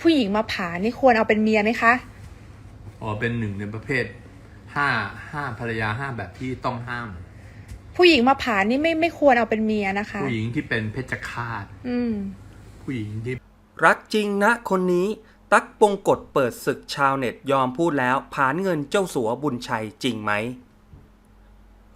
ผู้หญิงมาผ่านี่ควรเอาเป็นเมียไหมคะ อ๋อ เป็นหนึ่งในประเภทห้าห้าภรรยาห้าแบบที่ต้องห้าม ผู้หญิงมาผ่านี่ไม่ไม่ควรเอาเป็นเมียนะคะ ผู้หญิงที่เป็นเพชฌฆาต อืม ผู้หญิงที่ รักจริงนะคนนี้ ตั๊กปงกฎเปิดศึกชาวเน็ตยอมพูดแล้วผานเงินเจ้าสัวบุญชัยจริงไหม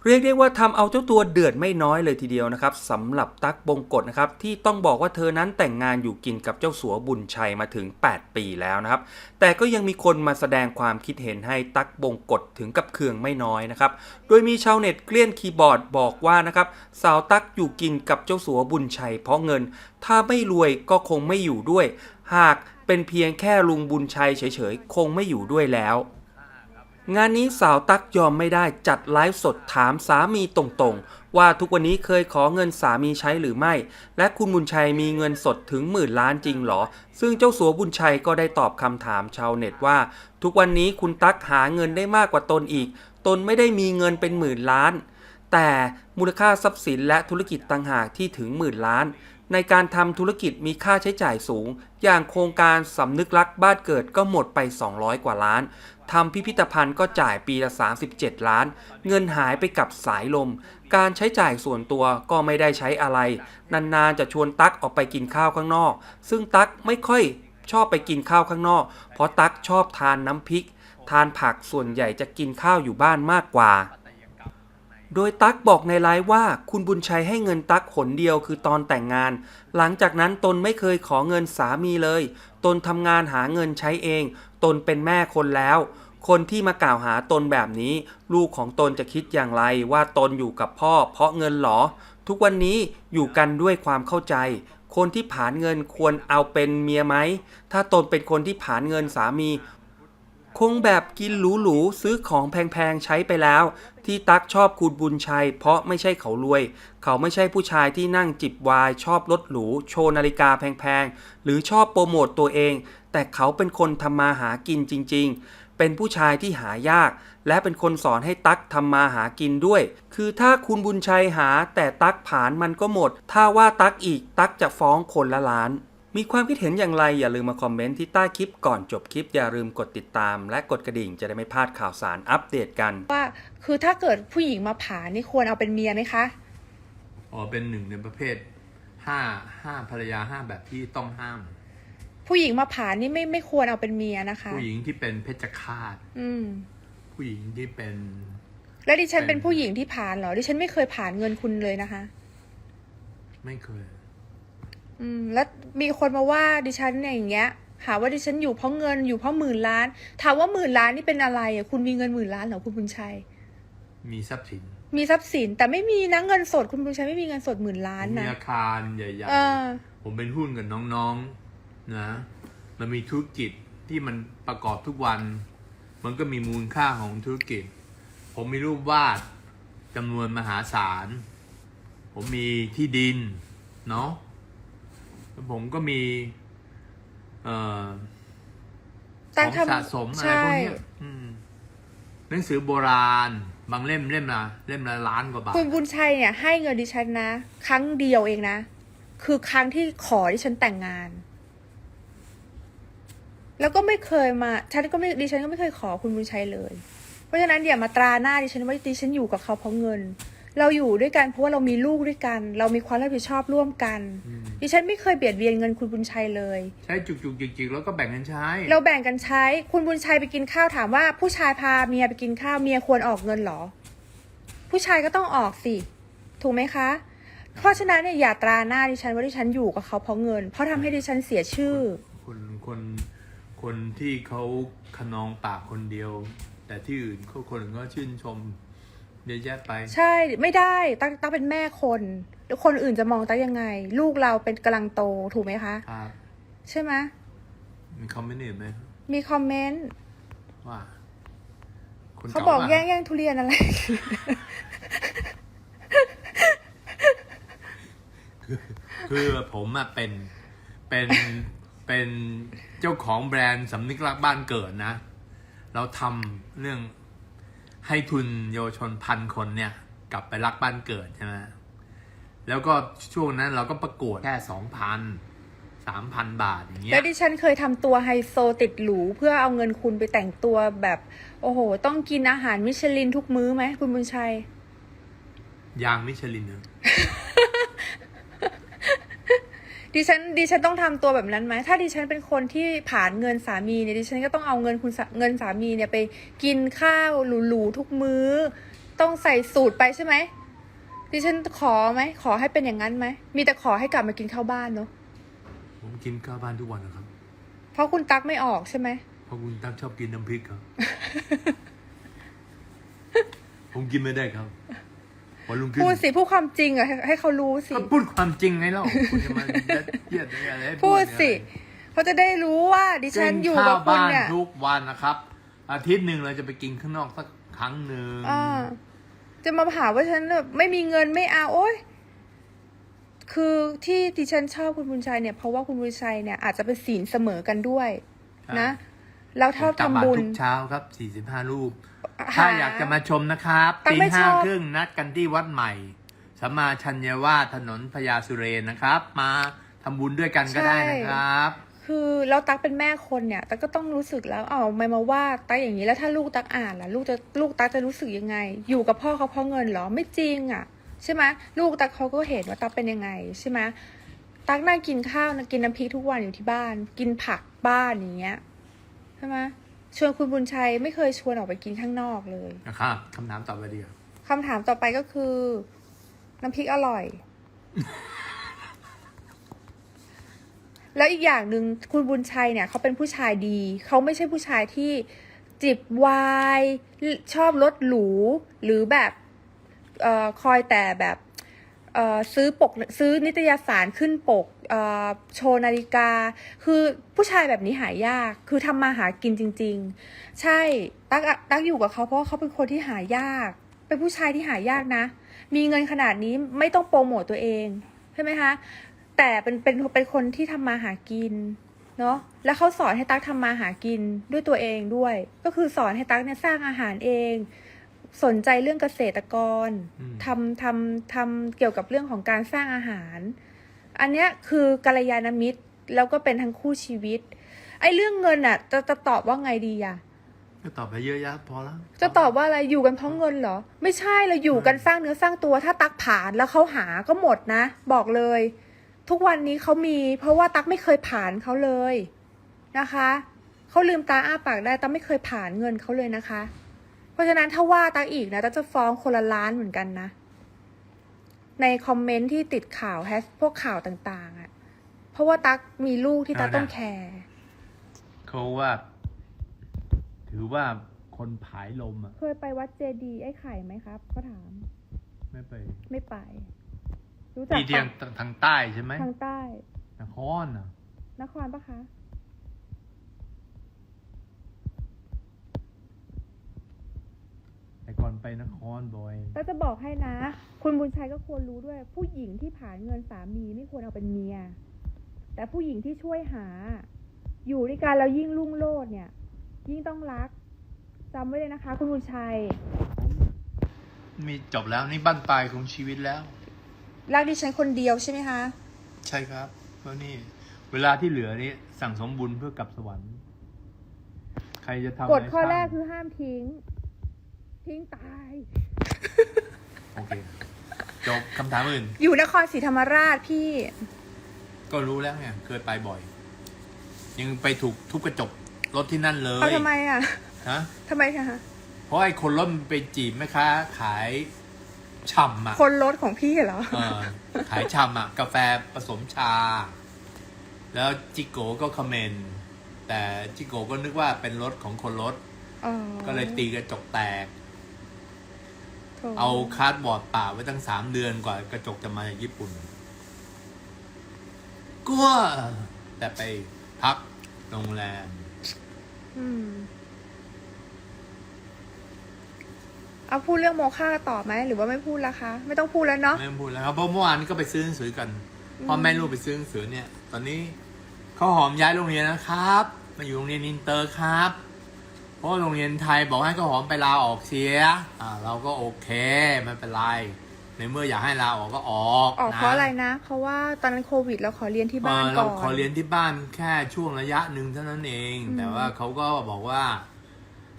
เรียกได้ว่าทำเอาเจ้าตัวเดือดไม่น้อยเลยทีเดียวนะครับสำหรับตั๊กบงกฎนะครับที่ต้องบอกว่าเธอนั้นแต่งงานอยู่กินกับเจ้าสัวบุญชัยมาถึง 8 ปีแล้วนะครับ แต่ก็ยังมีคนมาแสดงความคิดเห็นให้ตั๊กบงกฎถึงกับเคืองไม่น้อยนะครับ โดยมีชาวเน็ตเกลี้ยนคีย์บอร์ดบอกว่านะครับสาวตั๊กอยู่กินกับเจ้าสัวบุญชัยเพราะเงิน ถ้าไม่รวยก็คงไม่อยู่ด้วย หากเป็นเพียงแค่ลุงบุญชัยเฉยๆ คงไม่อยู่ด้วยแล้ว งานนี้สาวตั๊กยอมไม่ได้จัดไลฟ์สดถามสามีตรงๆ ว่าทุกวันนี้เคยขอเงินสามีใช้หรือไม่ และคุณบุญชัยมีเงินสดถึงหมื่นล้านจริงหรอ ซึ่งเจ้าสัวบุญชัยก็ได้ตอบคำถามชาวเน็ตว่า ทุกวันนี้คุณตั๊กหาเงินได้มากกว่าตนอีก ตนไม่ได้มีเงินเป็นหมื่นล้าน แต่มูลค่าทรัพย์สินและธุรกิจต่างหากที่ถึงหมื่นล้านในการทำธุรกิจมีค่าใช้จ่ายสูง อย่างโครงการสำนึกรักบ้านเกิดก็หมดไป 200 กว่าล้าน ทำพิพิธภัณฑ์ก็จ่ายปีละ 37 ล้าน เงินหายไปกับสายลม การใช้จ่ายส่วนตัวก็ไม่ได้ใช้อะไร นานๆจะชวนตั๊กออกไปกินข้าวข้างนอก ซึ่งตั๊กไม่ค่อยชอบไปกินข้าวข้างนอก เพราะตั๊กชอบทานน้ำพริก ทานผักส่วนใหญ่จะกินข้าวอยู่บ้านมากกว่า โดยตั๊กบอกในไลฟ์ว่าคุณบุญชัยให้เงินตั๊กหนเดียวคือตอนแต่งงาน หลังจากนั้นตนไม่เคยขอเงินสามีเลย ตนทำงานหาเงินใช้เอง ตนเป็นแม่คนแล้ว คนที่มากล่าวหาตนแบบนี้ ลูกของตนจะคิดอย่างไรว่าตนอยู่กับพ่อ เพราะเงินหรอ ทุกวันนี้อยู่กันด้วยความเข้าใจ คนที่ผานเงินควรเอาเป็นเมียไหม ถ้าตนเป็นคนที่ผานเงินสามี คงแบบกินหรูๆซื้อของแพงๆใช้ไปแล้ว ที่ตักชอบคุณบุญชัย เพราะไม่ใช่เขารวย เขาไม่ใช่ผู้ชายที่นั่งจิบวายชอบรถหรู โชว์นาฬิกาแพงๆหรือชอบโปรโมตตัวเอง แต่เขาเป็นคนทำมาหากินจริง ๆ เป็นผู้ชายที่หายาก และเป็นคนสอนให้ตั๊กทำมาหากินด้วย คือถ้าคุณบุญชัยหาแต่ตั๊กผานมันก็หมด ถ้าว่าตั๊กอีกตั๊กจะฟ้องคนละล้าน มีความคิดเห็นอย่างไรอย่าลืมมาคอมเมนต์ที่ใต้คลิปก่อนจบคลิปอย่าลืมกดติดตาม และกดกระดิ่งจะได้ไม่พลาดข่าวสารอัปเดตกัน ว่าคือถ้าเกิดผู้หญิงมาผ่านี่ควรเอาเป็นเมียไหมคะ อ๋อเป็นหนึ่งในประเภทห้าห้าภรรยาห้าแบบที่ต้องห้าม ผู้หญิงมาผ่านี่ไม่ไม่ควรเอาเป็นเมียนะคะ ผู้หญิงที่เป็นเพชฌฆาตอืม ผู้หญิงที่เป็น แล้วดิฉันเป็นเป็นผู้หญิงที่ผ่านเหรอดิฉันไม่เคยผ่านเงินคุณเลยนะคะ ไม่เคย อืม แล้วมีคนมาว่าดิฉันเนี่ยอย่างเงี้ยหาว่าดิฉันอยู่เพราะเงินอยู่เพราะหมื่นล้าน ถามว่าหมื่นล้านนี่เป็นอะไรอะคุณมีเงินหมื่นล้านเหรอคุณบุญชัย มีทรัพย์สิน มีทรัพย์สินแต่ไม่มีนะเงินสดคุณบุญชัยไม่มีเงินสดหมื่นล้านผมมีนะอาคารใหญ่เออๆผมเป็นหุ้นกับน้องๆ นะมันมีธุรกิจที่มันประกอบทุกวัน มันก็มีมูลค่าของธุรกิจ ผมมีรูปวาดจำนวนมหาศาล ผมมีที่ดิน เนาะแล้วผมก็มีเอ่อขตั้งองทำสะสมอะไรใช่พวกเนี้ยอืมหนังสือโบราณ บางเล่มเล่มละเล่มละล้านกว่าบาท คุณบุญชัยเนี่ยให้เงินดิฉันนะ ครั้งเดียวเองนะ คือครั้งที่ขอดิฉันแต่งงาน แล้วก็ไม่เคยมาฉันก็ไม่ดิฉันก็ไม่เคยขอคุณบุญชัยเลย เพราะฉะนั้นอย่ามาตราหน้าดิฉันว่าดิฉันอยู่กับเขาเพราะเงิน เราอยู่ด้วยกันเพราะว่าเรามีลูกด้วยกัน เรามีความรับผิดชอบร่วมกันอืมดิฉันไม่เคยเบียดเบียนเงินคุณบุญชัยเลย ใช้จุกจุกจิกจิกแล้วก็แบ่งกันใช้ เราแบ่งกันใช้ คุณบุญชัยไปกินข้าวถามว่า ผู้ชายพาเมียไปกินข้าวเมียควรออกเงินเหรอ ผู้ชายก็ต้องออกสิ ถูกไหมคะ เพราะฉะนั้นเนี่ยอย่าตราหน้าดิฉันว่าดิฉันอยู่กับเขาเพราะเงิน เพราะทำให้ดิฉันเสียชื่อ คนคนคน ที่เขาขนองปากคนเดียว แต่ที่อื่นเขาคนอื่นก็ชื่นชมเยอะแยะไป ใช่ไม่ได้ตั้งตั้งเป็นแม่คนแล้วคนอื่นจะมองตั้งยังไง ลูกเราเป็นกำลังโตถูกไหมคะครับใช่ไหมมีคอมเมนต์อื่นไหมมีคอมเมนต์ว่าคนเขาบอกว่แย่งแย่งทุเรียนอะไร คือผมอะเป็นเป็น เป็นเจ้าของแบรนด์สำนึกรักบ้านเกิดนะ เราทำเรื่องให้ทุนเยาวชนพันคนเนี่ย กลับไปรักบ้านเกิดใช่ไหมแล้วก็ช่วงนั้นเราก็ประกวดแค่สองพันสามพันบาทอย่างเงี้แล้วยดิฉันเคยทำตัวไฮโซติดหรูเพื่อเอาเงินคุณไปแต่งตัวแบบ โอ้โห ต้องกินอาหารมิชลินทุกมื้อไหมคุณบุญชัย ยางมิชลินเนอะ ดิฉันดิฉันต้องทำตัวแบบนั้นไหมถ้าดิฉันเป็นคนที่ผ่านเงินสามีเนี่ยดิฉันก็ต้องเอาเงินคุณสาเงินสามีเนี่ยไปกินข้าวหรูๆทุกมื้อ ต้องใส่สูตรไปใช่ไหมดิฉันขอไหมขอให้เป็นอย่างนั้นไหมมีแต่ขอให้กลับมากินข้าวบ้านเนาะผมกินข้าวบ้านทุกวันนะครับ เพราะคุณตักไม่ออกใช่ไหมเพราะคุณตั้งชอบกินน้ำพริกครับ ผมกินไม่ได้ครับ พอลุงขึ้นพูดสิพูดความจริงอะให้ให้เขารู้สิ ก็พูดความจริงไงเล่าคุณจะมายัดเยียดอะไรให้พูดสิอะไรเขาจะได้รู้ว่าดิฉันอยู่กับคุณเนี่ย กิข้าวบ้าทุกวันนะครับ อาทิตย์หนึ่งเราจะไปกินข้างนอกสักครั้งหนึ่งอ่าจะมาหาว่าฉันแบบไม่มีเงินไม่เอาโอ๊ย คือที่ดิฉันชอบคุณบุญชัยเนี่ยเพราะว่าคุณบุญชัยเนี่ยอาจจะเป็นศีลเสมอกันด้วย นะ แล้วผมเท่าตักบาทำตรบุญทุกเช้าครับสี่สิบห้ารูป ถ้าอยากจะมาชมนะครับตั๊กตีไม่ห้าชอบครึ่งนัดกันที่วัดใหม่สัมมาชัญญวาสถนนพญาสุเรนนะครับ มาทำบุญด้วยกันก็ได้นะครับ คือแล้วตั๊กเป็นแม่คนเนี่ยตั๊กก็ต้องรู้สึกแล้วเอาไม่มาว่าตั๊กอย่างนี้แล้วถ้าลูกตั๊กอ่านล่ะลูกจะลูกตั๊กจะรู้สึกยังไง อยู่กับพ่อเขาเพราะเงินเหรอไม่จริงอะ ใช่ไหมลูกตั๊กเขาก็เห็นว่าตั๊กเป็นยังไงใช่ไหมตั๊กนั่งกินข้าวนะกินน้ำพริกทุกวันอยู่ที่บ้าน กินผักบ้านอย่างเงี้ยใช่ไหม ชวนคุณบุญชัยไม่เคยชวนออกไปกินข้างนอกเลยนะครับคำถามต่อไปดีกว่าคำถามต่อไปก็คือ น้ำพริกอร่อย แล้วอีกอย่างหนึ่งคุณบุญชัยเนี่ยเขาเป็นผู้ชายดี เขาไม่ใช่ผู้ชายที่จิบไวาย ชอบรถหรู หรือแบบเออคอยแต่แบบเอ่อ ซื้อปกซื้อนิตยสารขึ้นปกโชว์นาฬิกา คือผู้ชายแบบนี้หายาก คือทำมาหากินจริง ๆ ใช่ตักตักอยู่กับเขาเพราะเขาเป็นคนที่หายาก เป็นผู้ชายที่หายากนะ มีเงินขนาดนี้ไม่ต้องโปรโมตตัวเองใช่ไหมคะแต่เป็นเป็นเป็นคนที่ทำมาหากินเนาะแล้วเขาสอนให้ตั๊กทำมาหากินด้วยตัวเองด้วย ก็คือสอนให้ตั๊กเนี่ยสร้างอาหารเอง สนใจเรื่องเกษตรกรอืมทำทำทำเกี่ยวกับเรื่องของการสร้างอาหาร อันเนี้ยคือกัลยาณมิตรแล้วก็เป็นทั้งคู่ชีวิต ไอ้เรื่องเงินอะจะจะตอบว่าไงดีอะก็ตอบไปเยอะแยะพอแล้วจะตอบว่าอะไรอยู่กันเพราะเงินเหรอ ไม่ใช่เราอยู่กันสร้างเนื้อสร้างตัว ถ้าตักผ่านแล้วเขาหาก็หมดนะ บอกเลย ทุกวันนี้เขามี เพราะว่าตักไม่เคยผ่านเขาเลยนะคะเขาลืมตาอ้าปากได้ตักไม่เคยผ่านเงินเขาเลยนะคะ เพราะฉะนั้นถ้าว่าตักอีกนะตักจะฟ้องคนละล้านเหมือนกันนะ ในคอมเมนต์ที่ติดข่าวแฮชพวกข่าวต่างๆอะ่ะ เพราะว่าตักมีลูกที่ตักต้องแคร์เขาว่า ถือว่าคนผายลมอะ เคยไปวัดเจดีย์ไอ้ไข่ไหมครับเขาถาม ไม่ไป ไม่ไป รู้จักที่เทียงปะทางใต้ใช่ไหมทางใต้ นครอะ นครปะคะ แต่ก่อนไปนครบ่อย แล้วจะบอกให้นะ คุณบุญชัยก็ควรรู้ด้วย ผู้หญิงที่ผ่านเงินสามีไม่ควรเอาเป็นเมีย แต่ผู้หญิงที่ช่วยหา อยู่ด้วยกันแล้วยิ่งรุ่งโรจน์เนี่ย ยิ่งต้องรักจำไว้เลยนะคะ คุณบุญชัย มีจบแล้วนี่บ้านปลายของชีวิตแล้ว รักดิฉันคนเดียวใช่ไหมคะ ใช่ครับเพราะนี่ เวลาที่เหลือนี่สั่งสมบุญเพื่อกลับสวรรค์ ใครจะทำะกไรฎข้อแรกสางคือห้ามทิ้ง ทิ้งตาย โอเค จบคำถามอื่น อยู่นครศรีธรรมราชพี่ ก็รู้แล้วไงเคยไปบ่อย ยังไปถูกทุบกระจกรถที่นั่นเลยเอาทำไมอะฮะทำไมคะ เพราะไอ้คนรถมันไปจีบแม่ค้าขายฉ่ำอะคนรถของพี่เหรอ เออขายฉ่ำอะ กาแฟผสมชา แล้วจิโกก็คอมเมนต์แต่จิโกก็นึกว่าเป็นรถของคนรถ อ๋อก็เลยตีกระจกแตกโถ เอาคาร์ดบอร์ดป่าไว้ตั้งสามเดือนกว่ากระจกจะมาจากญี่ปุ่นกลัวแต่ไปพักโรงแรมอืมเอาพูดเรื่องโมฆะต่อไหมหรือว่าไม่พูดละคะ ไม่ต้องพูดแล้วเนาะไม่พูดแล้วครับเพราะเมื่อวานนี้ก็ไปซื้อหนังสือกันพ่อแม่ลูกไปซื้อหนังสือเนี่ย ตอนนี้เขาวหอมย้ายโรงเรียนนะครับ มาอยู่โรงเรียนอินเตอร์ครับเพ ราะว่าโรงเรียนไทยบอกให้ข้าวหอมไปลาออกเสียอ่าเราก็โอเคไม่เป็นไรในเมื่ออยากให้ลาออกก็ออกออกนเพราะอะไรนะ เพราะว่าตอนนั้นโควิดเราขอเรียนที่บ้านเออก่เราอนขอเรียนที่บ้านแค่ช่วงระยะหนึ่งเท่านั้นเองอืมแต่ว่าเขาก็บอกว่า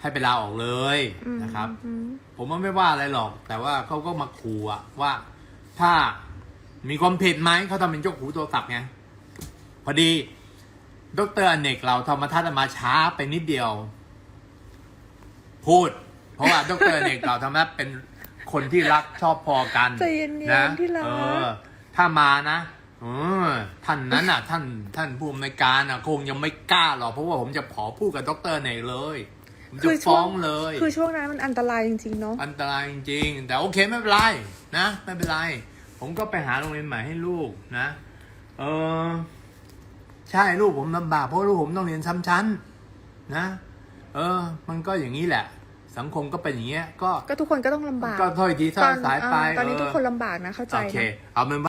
ให้ไปลาออกเลยอืมนะครับอืมผมว่าไม่ว่าอะไรหรอก แต่ว่าเขาก็มาขู่อะว่า ถ้ามีความผิดไหมเขาทำเป็นเจ้าหูตัวตับไงพอดีดรอเนกเราธรรมทัศน์มาช้าไปนิดเดียว พูด เพราะว่าดรอเนกเราธรรมทัศน์เป็นคนที่รักชอบพอกันใจเย็นนะๆที่รัก เออ ถ้ามานะเออท่านนั้นอะ ท่านท่านผู้อำนวยการอะคงยังไม่กล้าหรอกเพราะว่าผมจะขอพูดกับดรเนกเลยผมจะฟ้องเลย คือช่วงนั้นมันอันตรายจริงๆเนาะอันตรายจริงๆ แต่โอเคไม่เป็นไรนะไม่เป็นไร ผมก็ไปหาโรงเรียนใหม่ให้ลูกนะ เออ ใช่ลูกผมลำบากเพราะลูกผมต้องเรียนซ้ำชั้น นะ เออ มันก็อย่างนี้แหละ สังคมก็เป็นอย่างเงี้ย ก็ก็ทุกคนก็ต้องลำบากก็ถ้อยทีถ้อยสายไปตอนนี้เทุกคนลำบากนะเข้าใจโอเคนะ เอาเป็นว่า